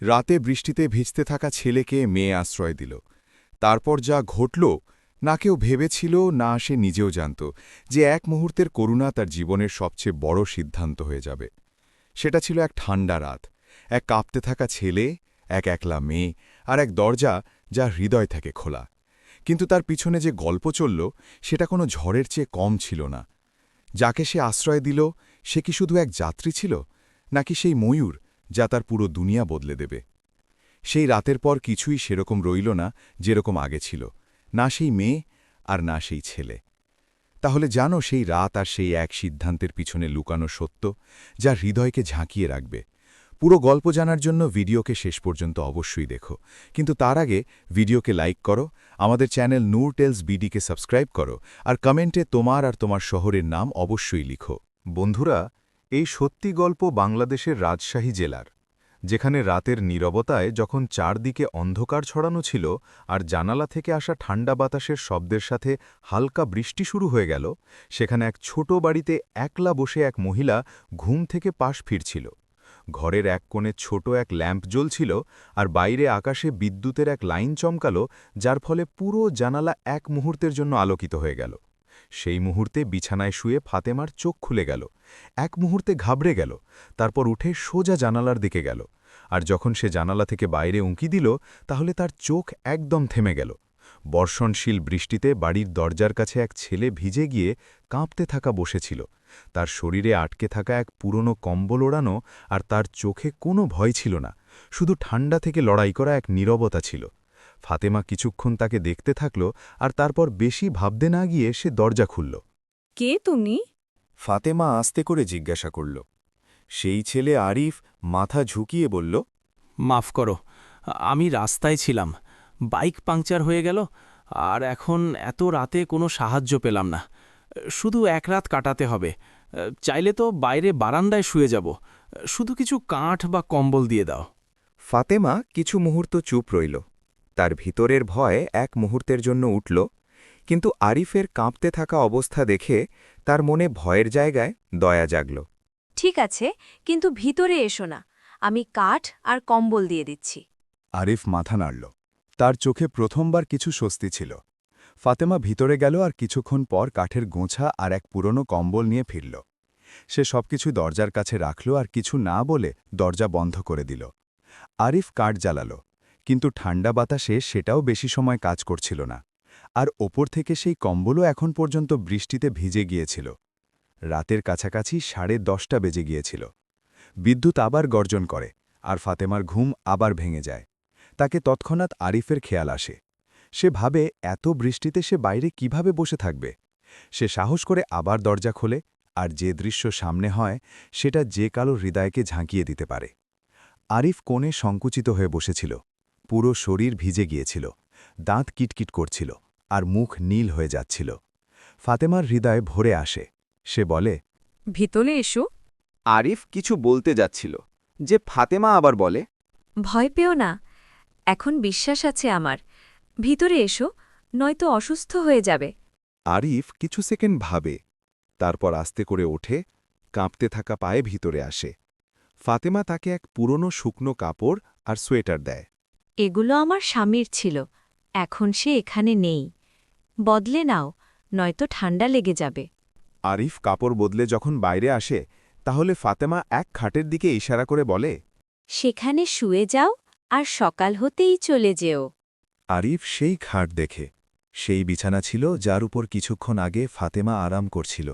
রাতে বৃষ্টিতে ভিজতে থাকা ছেলেকে মেয়ে আশ্রয় দিল। তারপর যা ঘটল, না কেউ ভেবেছিল, না সে নিজেও জানত যে এক মুহূর্তের করুণা তার জীবনের সবচেয়ে বড় সিদ্ধান্ত হয়ে যাবে। সেটা ছিল এক ঠান্ডা রাত, এক কাঁপতে থাকা ছেলে, এক একলা মেয়ে আর এক দরজা যা হৃদয় থেকে খোলা। কিন্তু তার পিছনে যে গল্প চলল, সেটা কোনো ঝড়ের চেয়ে কম ছিল না। যাকে সে আশ্রয় দিল, সে কি শুধু এক যাত্রী ছিল, নাকি সেই ময়ূর যা তার পুরো দুনিয়া বদলে দেবে। সেই রাতের পর কিছুই সেরকম রইল না যেরকম আগে ছিল, না সেই মেয়ে আর না সেই ছেলে। তাহলে জানো সেই রাত আর সেই এক সিদ্ধান্তের পিছনে লুকানো সত্য, যা হৃদয়কে ঝাঁকিয়ে রাখবে। পুরো গল্প জানার জন্য ভিডিওকে শেষ পর্যন্ত অবশ্যই দেখো। কিন্তু তার আগে ভিডিওকে লাইক করো, আমাদের চ্যানেল নূর টেলস বিডিকে সাবস্ক্রাইব করো, আর কমেন্টে তোমার আর তোমার শহরের নাম অবশ্যই লিখো। বন্ধুরা এই সত্যি গল্প বাংলাদেশের রাজশাহী জেলার, যেখানে রাতের নীরবতায় যখন চারদিকে অন্ধকার ছড়ানো ছিল আর জানালা থেকে আসা ঠান্ডা বাতাসের শব্দের সাথে হালকা বৃষ্টি শুরু হয়ে গেল, সেখানে এক ছোট বাড়িতে একলা বসে এক মহিলা ঘুম থেকে পাশ ফিরছিল। ঘরের এক কোণে ছোট এক ল্যাম্প জ্বলছিল আর বাইরে আকাশে বিদ্যুতের এক লাইন চমকালো, যার ফলে পুরো জানালা এক মুহূর্তের জন্য আলোকিত হয়ে গেল। সেই মুহূর্তে বিছানায় শুয়ে ফাতেমার চোখ খুলে গেল। এক মুহূর্তে ঘাবড়ে গেল। তারপর উঠে সোজা জানালার দিকে গেল। আর যখন সে জানালা থেকে বাইরে উঁকি দিল, তাহলে তার চোখ একদম থেমে গেল। বর্ষণশীল বৃষ্টিতে বাড়ির দরজার কাছে এক ছেলে ভিজে গিয়ে কাঁপতে থাকা বসেছিল। তার শরীরে আটকে থাকা এক পুরনো কম্বল ওড়ানো আর তার চোখে কোনো ভয় ছিল না। শুধু ঠান্ডা থেকে লড়াই করা এক নীরবতা ছিল। ফাতেমা কিছুক্ষণ তাকে দেখতে থাকল আর তারপর বেশি ভাবতে না গিয়ে সে দরজা খুলল। কে তুমি? ফাতেমা আস্তে করে জিজ্ঞাসা করল। সেই ছেলে আরিফ মাথা ঝুঁকিয়ে বলল মাফ করো আমি রাস্তায় ছিলাম বাইক পাংচার হয়ে গেল আর এখন এত রাতে কোনো সাহায্য পেলাম না। শুধু এক রাত কাটাতে হবে চাইলে তো বাইরে বারান্দায় শুয়ে যাব শুধু কিছু কাঠ বা কম্বল দিয়ে দাও। ফাতেমা কিছু মুহূর্ত চুপ রইল। তার ভিতরের ভয় এক মুহূর্তের জন্য উঠল কিন্তু আরিফের কাঁপতে থাকা অবস্থা দেখে তার মনে ভয়ের জায়গায় দয়া জাগল। ঠিক আছে কিন্তু ভিতরে এসো না আমি কাঠ আর কম্বল দিয়ে দিচ্ছি। আরিফ মাথা নাড়ল। তার চোখে প্রথমবার কিছু স্বস্তি ছিল। ফাতেমা ভিতরে গেল আর কিছুক্ষণ পর কাঠের গোছা আর এক পুরনো কম্বল নিয়ে ফিরল। সে সবকিছু দরজার কাছে রাখল আর কিছু না বলে দরজা বন্ধ করে দিল। আরিফ কাঠ জ্বালাল। কিন্তু ঠান্ডা বাতাসে সেটাও বেশি সময় কাজ করছিল না। আর ওপর থেকে সেই কম্বলও এখন পর্যন্ত বৃষ্টিতে ভিজে গিয়েছিল। রাতের কাছাকাছি সাড়ে দশটা বেজে গিয়েছিল। বিদ্যুৎ আবার গর্জন করে, আর ফাতেমার ঘুম আবার ভেঙে যায়। তাকে তৎক্ষণাৎ আরিফের খেয়াল আসে। সে ভাবে, এত বৃষ্টিতে সে বাইরে কীভাবে বসে থাকবে? সে সাহস করে আবার দরজা খোলে, আর যে দৃশ্য সামনে হয়, সেটা যে কালো হৃদয়কে ঝাঁকিয়ে দিতে পারে। আরিফ কোণে সংকুচিত হয়ে বসেছিল। পুরো শরীর ভিজে গিয়েছিল দাঁত কিটকিট করছিল আর মুখ নীল হয়ে যাচ্ছিল। ফাতেমার হৃদয় ভরে আসে সে বলে ভিতরে এসো। আরিফ কিছু বলতে যাচ্ছিল যে ফাতেমা আবার বলে ভয় পেও না এখন বিশ্বাস আছে আমার। ভিতরে এসো নয়তো অসুস্থ হয়ে যাবে। আরিফ কিছু সেকেন্ড ভাবে তারপর আস্তে করে ওঠে কাঁপতে থাকা পায়ে ভিতরে আসে। ফাতেমা তাকে এক পুরনো শুকনো কাপড় আর সোয়েটার দেয়। এগুলো আমার স্বামীর ছিল এখন সে এখানে নেই। বদলে নাও নয়তো ঠান্ডা লেগে যাবে। আরিফ কাপড় বদলে যখন বাইরে আসে তাহলে ফাতেমা এক খাটের দিকে ইশারা করে বলে সেখানে শুয়ে যাও আর সকাল হতেই চলে যেও। আরিফ সেই খাট দেখে সেই বিছানা ছিল যার উপর কিছুক্ষণ আগে ফাতেমা আরাম করছিল।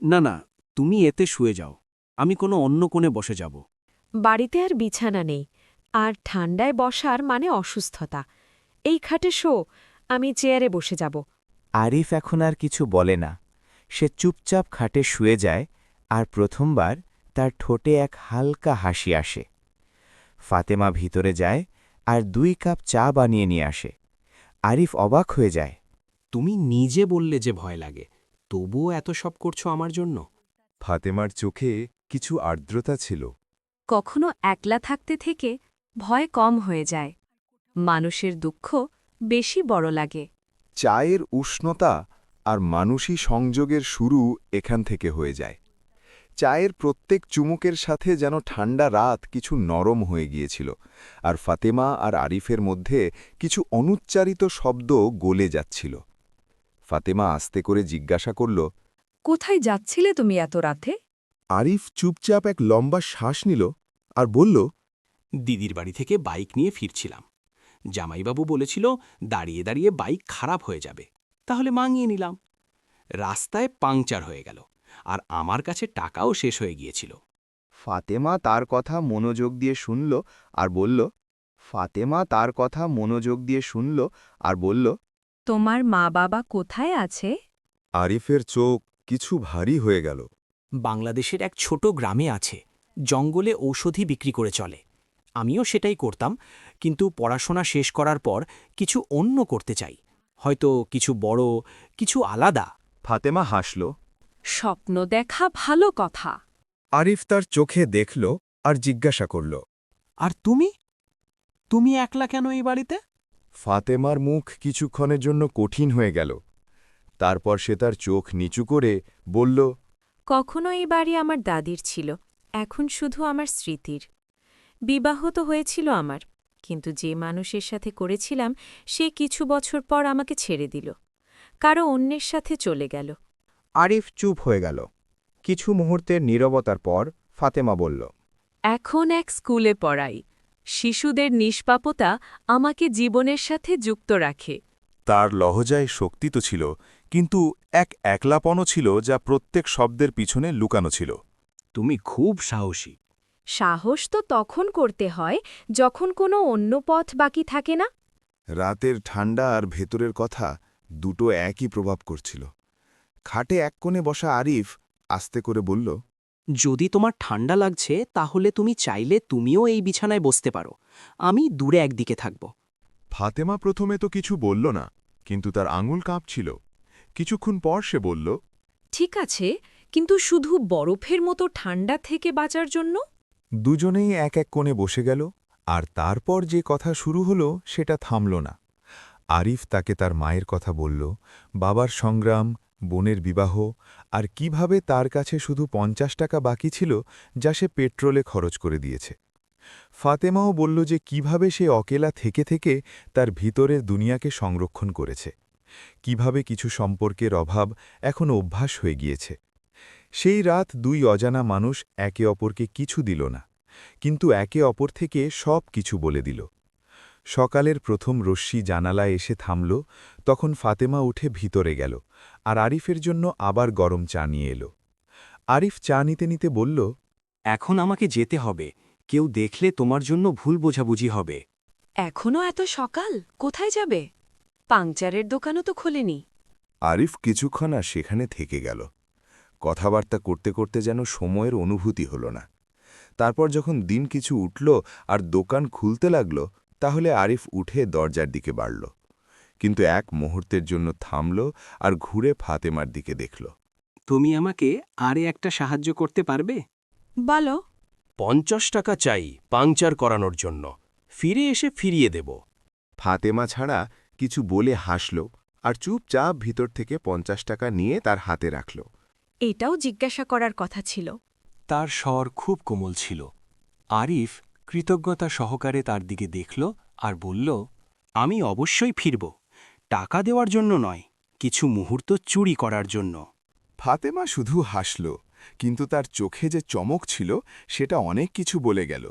না না তুমি এতে শুয়ে যাও আমি কোনো অন্য কোণে বসে যাব। বাড়িতে আর বিছানা নেই আর ঠান্ডায় বসার মানে অসুস্থতা। এই খাটে শো আমি চেয়ারে বসে যাব। আরিফ এখন আর কিছু বলে না। সে চুপচাপ খাটে শুয়ে যায় আর প্রথমবার তার ঠোঁটে এক হালকা হাসি আসে। ফাতেমা ভিতরে যায় আর দুই কাপ চা বানিয়ে নিয়ে আসে। আরিফ অবাক হয়ে যায়। তুমি নিজে বললে যে ভয় লাগে তবুও এত সব করছ আমার জন্য? ফাতেমার চোখে কিছু আর্দ্রতা ছিল। কখনো একলা থাকতে থেকে ভয় কম হয়ে যায়। মানুষের দুঃখ বেশি বড় লাগে। চায়ের উষ্ণতা আর মানুষী সংযোগের শুরু এখান থেকে হয়ে যায়। চায়ের প্রত্যেক চুমুকের সাথে যেন ঠান্ডা রাত কিছু নরম হয়ে গিয়েছিল আর ফাতেমা আর আরিফের মধ্যে কিছু অনুচ্চারিত শব্দ গলে যাচ্ছিল। ফাতেমা আস্তে করে জিজ্ঞাসা করল কোথায় যাচ্ছিলে তুমি এত রাতে? আরিফ চুপচাপ এক লম্বা শ্বাস নিল আর বলল দিদির বাড়ি থেকে বাইক নিয়ে ফিরছিলাম। জামাইবাবু বলেছিল দাঁড়িয়ে দাঁড়িয়ে বাইক খারাপ হয়ে যাবে। তাহলে মাঙিয়ে নিলাম। রাস্তায় পাংচার হয়ে গেল আর আমার কাছে টাকাও শেষ হয়ে গিয়েছিল। ফাতেমা তার কথা মনোযোগ দিয়ে শুনল আর বলল ফাতেমা তার কথা মনোযোগ দিয়ে শুনল আর বলল তোমার মা বাবা কোথায় আছে? আরিফের চোখ কিছু ভারী হয়ে গেল। বাংলাদেশের এক ছোট গ্রামে আছে জঙ্গলে ঔষধি বিক্রি করে চলে। আমিও সেটাই করতাম কিন্তু পড়াশোনা শেষ করার পর কিছু অন্য করতে চাই। হয়তো কিছু বড় কিছু আলাদা। ফাতেমা হাসল। স্বপ্ন দেখা ভালো কথা। আরিফ তার চোখে দেখল আর জিজ্ঞাসা করল। আর তুমি? তুমি একলা কেন এই বাড়িতে? ফাতেমার মুখ কিছুক্ষণের জন্য কঠিন হয়ে গেল। তারপর সে তার চোখ নিচু করে বলল কখনো এই বাড়ি আমার দাদির ছিল এখন শুধু আমার স্মৃতির। বিবাহ তো হয়েছিল আমার কিন্তু যে মানুষের সাথে করেছিলাম সে কিছু বছর পর আমাকে ছেড়ে দিল। কারও অন্যের সাথে চলে গেল। আরিফ চুপ হয়ে গেল। কিছু মুহূর্তের নীরবতার পর ফাতেমা বলল এখন এক স্কুলে পড়াই। শিশুদের নিষ্পাপতা আমাকে জীবনের সাথে যুক্ত রাখে। তার লহজায় শক্তি তো ছিল কিন্তু এক একলাপনও ছিল যা প্রত্যেক শব্দের পিছনে লুকানো ছিল। তুমি খুব সাহসী। সাহস তো তখন করতে হয় যখন কোনো অন্য পথ বাকি থাকে না। রাতের ঠান্ডা আর ভেতরের কথা দুটো একই প্রভাব করছিল। খাটে এক কোণে বসা আরিফ আস্তে করে বলল যদি তোমার ঠান্ডা লাগছে তাহলে তুমি চাইলে তুমিও এই বিছানায় বসতে পারো। আমি দূরে একদিকে থাকব। ফাতেমা প্রথমে তো কিছু বলল না কিন্তু তার আঙুল কাঁপছিল। কিছুক্ষণ পর সে বলল ঠিক আছে কিন্তু শুধু বরফের মতো ঠান্ডা থেকে বাঁচার জন্য? দুজনেই এক এক কোণে বসে গেল, আর তারপর যে কথা শুরু হলো সেটা থামল না। আরিফ তাকে তার মায়ের কথা বলল, বাবার সংগ্রাম, বোনের বিবাহ, আর কীভাবে তার কাছে শুধু পঞ্চাশ টাকা বাকি ছিল যা সে পেট্রোলে খরচ করে দিয়েছে। ফাতেমাও বলল যে কীভাবে সে অকেলা থেকে থেকে তার ভিতরের দুনিয়াকে সংরক্ষণ করেছে। কীভাবে কিছু সম্পর্কের অভাব এখন অভ্যাস হয়ে গিয়েছে। সেই রাত দুই অজানা মানুষ একে অপরকে কিছু দিল না কিন্তু একে অপর থেকে সব কিছু বলে দিল। সকালের প্রথম রশ্মি জানালায় এসে থামল তখন ফাতেমা উঠে ভিতরে গেল আর আরিফের জন্য আবার গরম চা নিয়ে এলো। আরিফ চা নিতে নিতে বলল এখন আমাকে যেতে হবে কেউ দেখলে তোমার জন্য ভুল বোঝাবুঝি হবে। এখনও এত সকাল? কোথায় যাবে? পাংচারের দোকানও তো খোলেনি। আরিফ কিছুক্ষণ আর সেখানে থেকে গেল। কথাবার্তা করতে করতে যেন সময়ের অনুভূতি হল না। তারপর যখন দিন কিছু উঠল আর দোকান খুলতে লাগল তাহলে আরিফ উঠে দরজার দিকে বাড়ল। কিন্তু এক মুহূর্তের জন্য থামল আর ঘুরে ফাতেমার দিকে দেখল। তুমি আমাকে আরে একটা সাহায্য করতে পারবে? বলো। পঞ্চাশ টাকা চাই পাংচার করানোর জন্য। ফিরে এসে ফিরিয়ে দেব। ফাতেমা ছাড়া কিছু বলে হাসল আর চুপচাপ ভিতর থেকে পঞ্চাশ টাকা নিয়ে তার হাতে রাখল। এটাও জিজ্ঞাসা করার কথা ছিল। তার স্বর খুব কোমল ছিল। আরিফ কৃতজ্ঞতা সহকারে তার দিকে দেখল আর বলল আমি অবশ্যই ফিরব। টাকা দেওয়ার জন্য নয় কিছু মুহূর্ত চুরি করার জন্য। ফাতেমা শুধু হাসল কিন্তু তার চোখে যে চমক ছিল সেটা অনেক কিছু বলে গেল।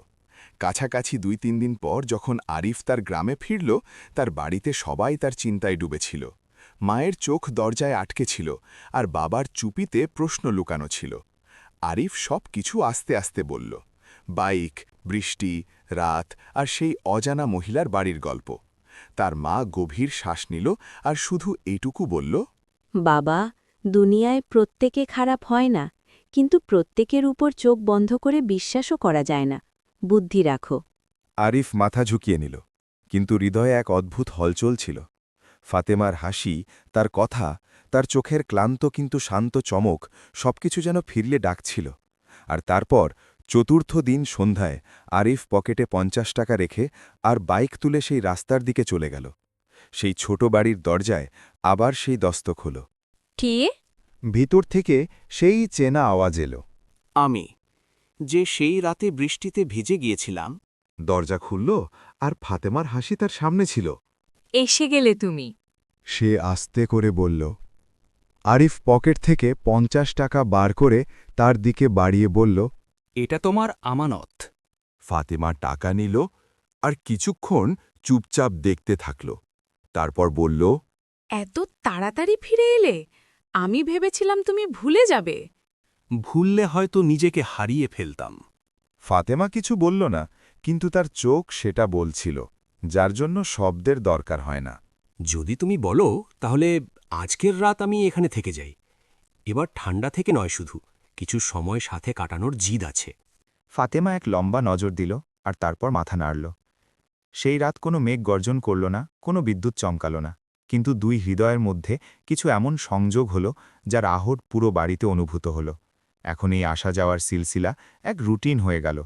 কাছাকাছি দুই তিন দিন পর যখন আরিফ তার গ্রামে ফিরল তার বাড়িতে সবাই তার চিন্তায় ডুবেছিল। মায়ের চোখ দরজায় আটকে ছিল আর বাবার চুপিতে প্রশ্ন লুকানো ছিল। আরিফ সব কিছু আস্তে আস্তে বলল। বাইক বৃষ্টি রাত আর সেই অজানা মহিলার বাড়ির গল্প। তার মা গভীর শ্বাস নিল আর শুধু এইটুকু বলল বাবা দুনিয়ায় প্রত্যেকে খারাপ হয় না কিন্তু প্রত্যেকের উপর চোখ বন্ধ করে বিশ্বাসও করা যায় না। বুদ্ধি রাখো। আরিফ মাথা ঝুঁকিয়ে নিল কিন্তু হৃদয়ে এক অদ্ভুত হলচল ছিল। ফাতেমার হাসি তার কথা তার চোখের ক্লান্ত কিন্তু শান্ত চমক সবকিছু যেন ফিরলে ডাকছিল। আর তারপর চতুর্থ দিন সন্ধ্যায় আরিফ পকেটে পঞ্চাশ টাকা রেখে আর বাইক তুলে সেই রাস্তার দিকে চলে গেল। সেই ছোট বাড়ির দরজায় আবার সেই দস্তক হল। কে? ভিতর থেকে সেই চেনা আওয়াজ এলো। আমি যে সেই রাতে বৃষ্টিতে ভিজে গিয়েছিলাম। দরজা খুলল আর ফাতেমার হাসি তার সামনে ছিল। এসে গেলে তুমি। সে আস্তে করে বলল আরিফ পকেট থেকে পঞ্চাশ টাকা বার করে তার দিকে বাড়িয়ে বলল এটা তোমার আমানত। ফাতেমা টাকা নিল আর কিছুক্ষণ চুপচাপ দেখতে থাকল। তারপর বলল এত তাড়াতাড়ি ফিরে এলে? আমি ভেবেছিলাম তুমি ভুলে যাবে। ভুললে হয়তো নিজেকে হারিয়ে ফেলতাম। ফাতেমা কিছু বলল না কিন্তু তার চোখ সেটা বলছিল। যার জন্য শব্দের দরকার হয় না। যদি তুমি বলো তাহলে আজকের রাত আমি এখানে থেকে যাই। এবার ঠান্ডা থেকে নয় শুধু কিছু সময় সাথে কাটানোর জিদ আছে। ফাতেমা এক লম্বা নজর দিল আর তারপর মাথা নাড়ল। সেই রাত কোনো মেঘ গর্জন করল না কোনো বিদ্যুৎ চমকাল না। কিন্তু দুই হৃদয়ের মধ্যে কিছু এমন সংযোগ হল যার আহট পুরো বাড়িতে অনুভূত হল। এখন এই আসা যাওয়ার সিলসিলা এক রুটিন হয়ে গেল।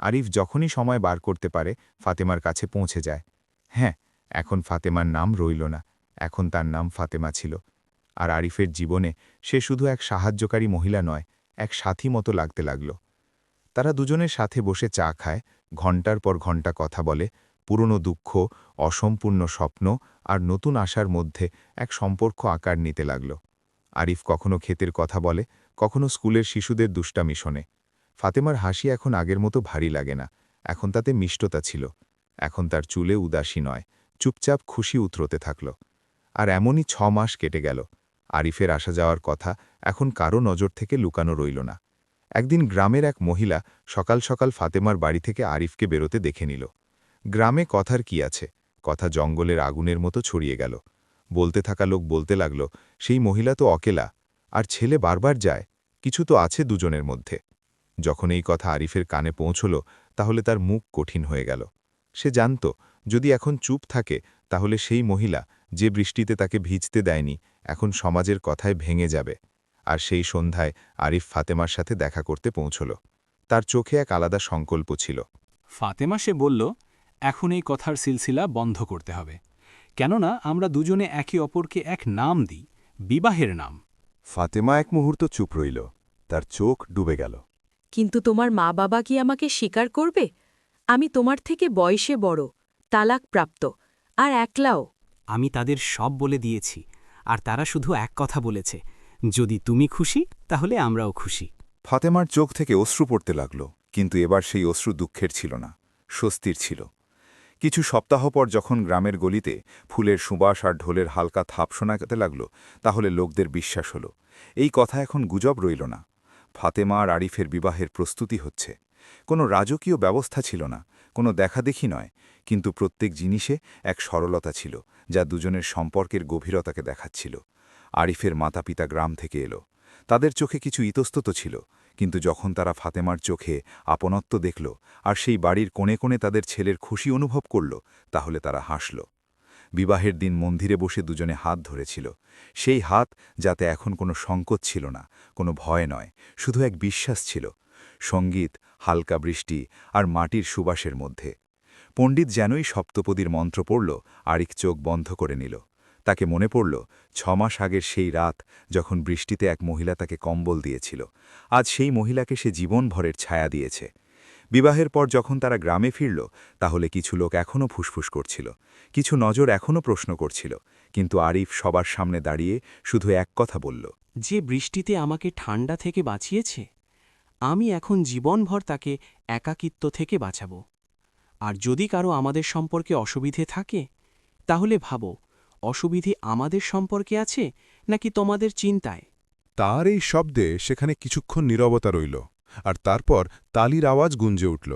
আরিফ যখনই সময় বার করতে পারে, ফাতেমার কাছে পৌঁছে যায়। হ্যাঁ এখন ফাতেমার নাম রইল না, এখন তার নাম ফাতেমা ছিল। আর আরিফের জীবনে সে শুধু এক সাহায্যকারী মহিলা নয়, এক সাথী মতো লাগতে লাগল। তারা দুজনের সাথে বসে চা খায়, ঘণ্টার পর ঘণ্টা কথা বলে, পুরনো দুঃখ, অসম্পূর্ণ স্বপ্ন আর নতুন আশার মধ্যে এক সম্পর্ক আকার নিতে লাগল। আরিফ কখনো ক্ষেতের কথা বলে, কখনো স্কুলের শিশুদের দুষ্টামি শোনে। ফাতেমার হাসি এখন আগের মতো ভারী লাগে না, এখন তাতে মিষ্টতা ছিল, এখন তার চুলে উদাসী নয়, চুপচাপ খুশি উতরতে থাকল। আর এমনই ছ মাস কেটে গেল, আরিফের আসা যাওয়ার কথা এখন কারও নজর থেকে লুকানো রইল না। একদিন গ্রামের এক মহিলা সকাল সকাল ফাতেমার বাড়ি থেকে আরিফকে বেরোতে দেখে নিল। গ্রামে কথার কি আছে? কথা জঙ্গলের আগুনের মতো ছড়িয়ে গেল। বলতে থাকা লোক বলতে লাগল, সেই মহিলা তো অকেলা, আর ছেলে বারবার যায়, কিছু তো আছে দুজনের মধ্যে। যখন এই কথা আরিফের কানে পৌঁছল তাহলে তার মুখ কঠিন হয়ে গেল। সে জানত যদি এখন চুপ থাকে তাহলে সেই মহিলা যে বৃষ্টিতে তাকে ভিজতে দেয়নি এখন সমাজের কথায় ভেঙে যাবে। আর সেই সন্ধ্যায় আরিফ ফাতেমার সাথে দেখা করতে পৌঁছল। তার চোখে এক আলাদা সংকল্প ছিল। ফাতেমা সে বলল এখন এই কথার সিলসিলা বন্ধ করতে হবে। কেননা আমরা দুজনে একে অপরকে এক নাম দিই বিবাহের নাম। ফাতেমা এক মুহূর্ত চুপ রইল। তার চোখ ডুবে গেল। কিন্তু তোমার মা বাবা কি আমাকে স্বীকার করবে? আমি তোমার থেকে বয়সে বড় তালাক প্রাপ্ত আর একলাও। আমি তাদের সব বলে দিয়েছি আর তারা শুধু এক কথা বলেছে যদি তুমি খুশি তাহলে আমরাও খুশি। ফাতেমার চোখ থেকে অশ্রু পড়তে লাগল কিন্তু এবার সেই অশ্রু দুঃখের ছিল না স্বস্তির ছিল। কিছু সপ্তাহ পর যখন গ্রামের গলিতে ফুলের সুবাস আর ঢোলের হালকা থাপ শোনাতে লাগল তাহলে লোকদের বিশ্বাস হল। এই কথা এখন গুজব রইল না। ফাতেমা আর আরিফের বিবাহের প্রস্তুতি হচ্ছে। কোনো রাজকীয় ব্যবস্থা ছিল না, কোনো দেখাদেখি নয়, কিন্তু প্রত্যেক জিনিসে এক সরলতা ছিল, যা দুজনের সম্পর্কের গভীরতাকে দেখাচ্ছিল। আরিফের মাতাপিতা গ্রাম থেকে এলো। তাদের চোখে কিছু ইতস্তত ছিল, কিন্তু যখন তারা ফাতেমার চোখে আপনত্ব দেখল আর সেই বাড়ির কোণে কোণে তাদের ছেলের খুশি অনুভব করল, তাহলে তারা হাসল। বিবাহের দিন মন্দিরে বসে দুজনে হাত ধরেছিল। সেই হাত যাতে এখন কোনো সংকট ছিল না, কোনো ভয় নয়, শুধু এক বিশ্বাস ছিল, সংগীত, হালকা বৃষ্টি আর মাটির সুবাসের মধ্যে। পণ্ডিত যেনই সপ্তপদীর মন্ত্র পড়ল আরিক চোখ বন্ধ করে নিল। তাকে মনে পড়ল, ছমাস আগের সেই রাত যখন বৃষ্টিতে এক মহিলা তাকে কম্বল দিয়েছিল। আজ সেই মহিলাকে সে জীবনভরের ছায়া দিয়েছে। বিবাহের পর যখন তারা গ্রামে ফিরল তাহলে কিছু লোক এখনও ফুসফুস করছিল। কিছু নজর এখনও প্রশ্ন করছিল। কিন্তু আরিফ সবার সামনে দাঁড়িয়ে শুধু এক কথা বলল যে বৃষ্টিতে আমাকে ঠান্ডা থেকে বাঁচিয়েছে আমি এখন জীবনভর তাকে একাকিত্ব থেকে বাঁচাব। আর যদি কারও আমাদের সম্পর্কে অসুবিধে থাকে তাহলে ভাবো অসুবিধে আমাদের সম্পর্কে আছে নাকি তোমাদের চিন্তায়? তার এই শব্দে সেখানে কিছুক্ষণ নীরবতা রইল। আর তারপর তালির আওয়াজ গুঞ্জে উঠল।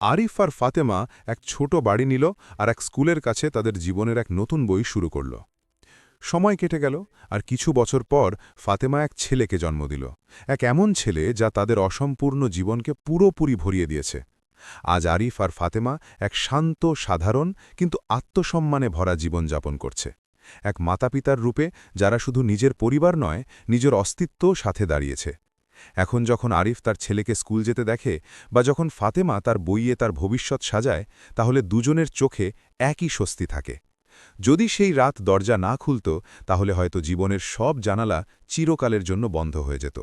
আরিফ আর ফাতেমা এক ছোট বাড়ি নিল আর এক স্কুলের কাছে তাদের জীবনের এক নতুন বই শুরু করল। সময় কেটে গেল আর কিছু বছর পর ফাতেমা এক ছেলেকে জন্ম দিল। এক এমন ছেলে যা তাদের অসম্পূর্ণ জীবনকে পুরোপুরি ভরিয়ে দিয়েছে। আজ আরিফ আর ফাতেমা এক শান্ত, সাধারণ, কিন্তু আত্মসম্মানে ভরা জীবনযাপন করছে। এক মাতাপিতার রূপে যারা শুধু নিজের পরিবার নয়, নিজের অস্তিত্বও সাথে দাঁড়িয়েছে। এখন যখন আরিফ তার ছেলেকে স্কুল যেতে দেখে বা যখন ফাতেমা তার বইয়ে তার ভবিষ্যৎ সাজায়, তাহলে দুজনের চোখে একই স্বস্তি থাকে। যদি সেই রাত দরজা না খুলত, তাহলে হয়তো জীবনের সব জানালা চিরকালের জন্য বন্ধ হয়ে যেত।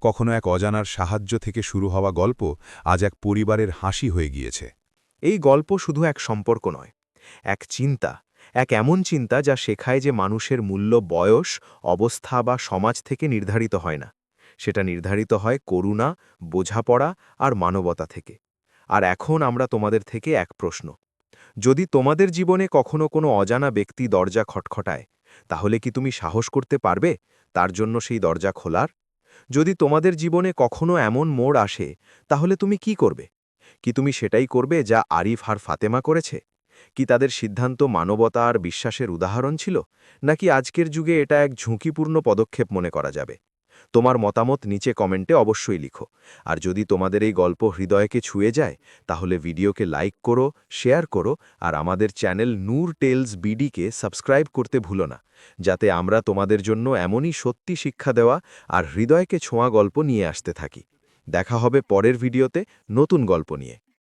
কখনো এক অজানার সাহায্য থেকে শুরু হওয়া গল্প আজ এক পরিবারের হাসি হয়ে গিয়েছে। এই গল্প শুধু এক সম্পর্ক নয়, এক চিন্তা, এক এমন চিন্তা যা শেখায় যে মানুষের মূল্য বয়স, অবস্থা বা সমাজ থেকে নির্ধারিত হয় না। সেটা নির্ধারিত হয় করুণা, বোঝাপড়া আর মানবতা থেকে। আর এখন আমরা তোমাদের থেকে এক প্রশ্ন। যদি তোমাদের জীবনে কখনো কোনো অজানা ব্যক্তি দরজা খটখটায়, তাহলে কি তুমি সাহস করতে পারবে তার জন্য সেই দরজা খোলার? যদি তোমাদের জীবনে কখনো এমন মোড় আসে, তাহলে তুমি কি করবে? কি তুমি সেটাই করবে যা আরিফ আর ফাতেমা করেছে? কি তাদের সিদ্ধান্ত মানবতা আর বিশ্বাসের উদাহরণ ছিল? নাকি আজকের যুগে এটা এক ঝুঁকিপূর্ণ পদক্ষেপ মনে করা যাবে? তোমার মতামত নিচে কমেন্টে অবশ্যই লিখো। আর যদি তোমাদের এই গল্প হৃদয়কে ছুঁয়ে যায়, তাহলে ভিডিওকে লাইক করো, শেয়ার করো, আর আমাদের চ্যানেল নূর টেলস বিডিকে সাবস্ক্রাইব করতে ভুলো না, যাতে আমরা তোমাদের জন্য এমনই সত্যি শিক্ষা দেওয়া আর হৃদয়কে ছোঁয়া গল্প নিয়ে আসতে থাকি। দেখা হবে পরের ভিডিওতে নতুন গল্প নিয়ে।